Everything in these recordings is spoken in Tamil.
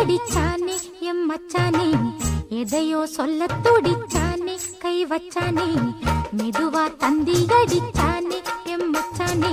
அடிச்சானே எம் மச்சானே எதையோ சொல்ல துடிச்சானே கை வச்சானே மெதுவா தந்தி அடிச்சானே எம் மச்சானே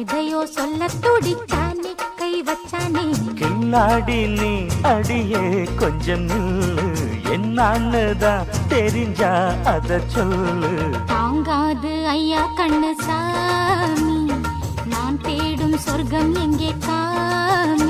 எதையோ சொல்ல துடிச்சானே கை வச்சானே. கில்லாடி நீ அடியே கொஞ்சம் நில்லு என்னான்னு தான் தெரிஞ்சா அத சொல்லு. தாங்காது ஐயா கண்ணு சாமி நான் தேடும் சொர்க்கம் எங்கே காமி?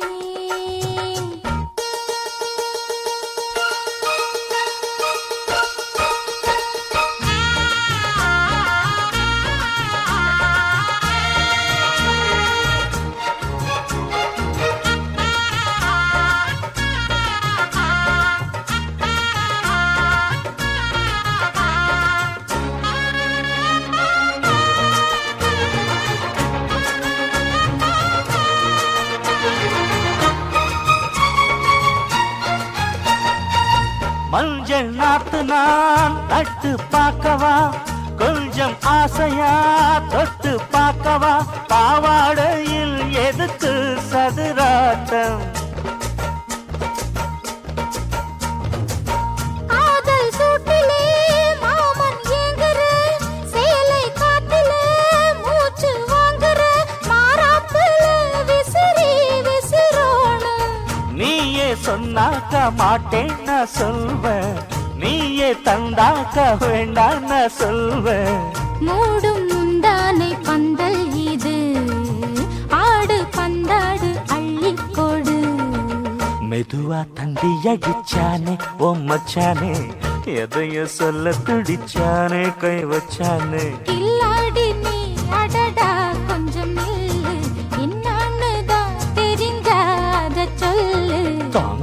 மஞ்சள் நாத்து நான் நட்டு பார்க்கவா? கொஞ்சம் ஆசையா தொட்டு பார்க்கவா? பாவாடையில் எதுக்கு சதுராட்டம். சொன்னாக்க மாட்டேன் நான் சொல்வேன் நீயே தந்தாக்க வேண்டாம் நான் சொல்வேன் மூடும் முந்தானை பந்தல் இது. ஆடு பந்தாடு அள்ளி கொடு. மெதுவா தந்தி அடிச்சானே ஓ மச்சானே எதையோ சொல்ல துடிச்சானே கை வச்சானே. கில்லாடி நீ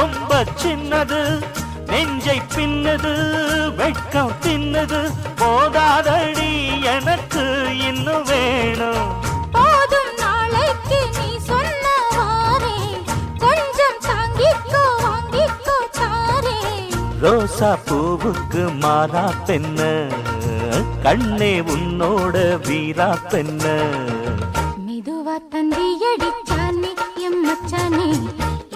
ரொம்ப சின்னது. நெஞ்சை பின்னது வெட்கம் தின்னது. போதாதடி எனக்கு இன்னும் வேணும். போதும் நாளைக்கு நீ சொன்னவாறே கொஞ்சம் தாங்கிக்கோ வாங்கிக்கோ தாரே ரோசா பூவுக்கு மாறா பெண்ண. கண்ணே உன்னோட வீரா பெண்ண. மெதுவா தந்தி அடிச்சானே எம் மச்சானே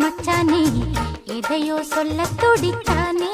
மச்சானே எதையோ சொல்ல துடித்தானே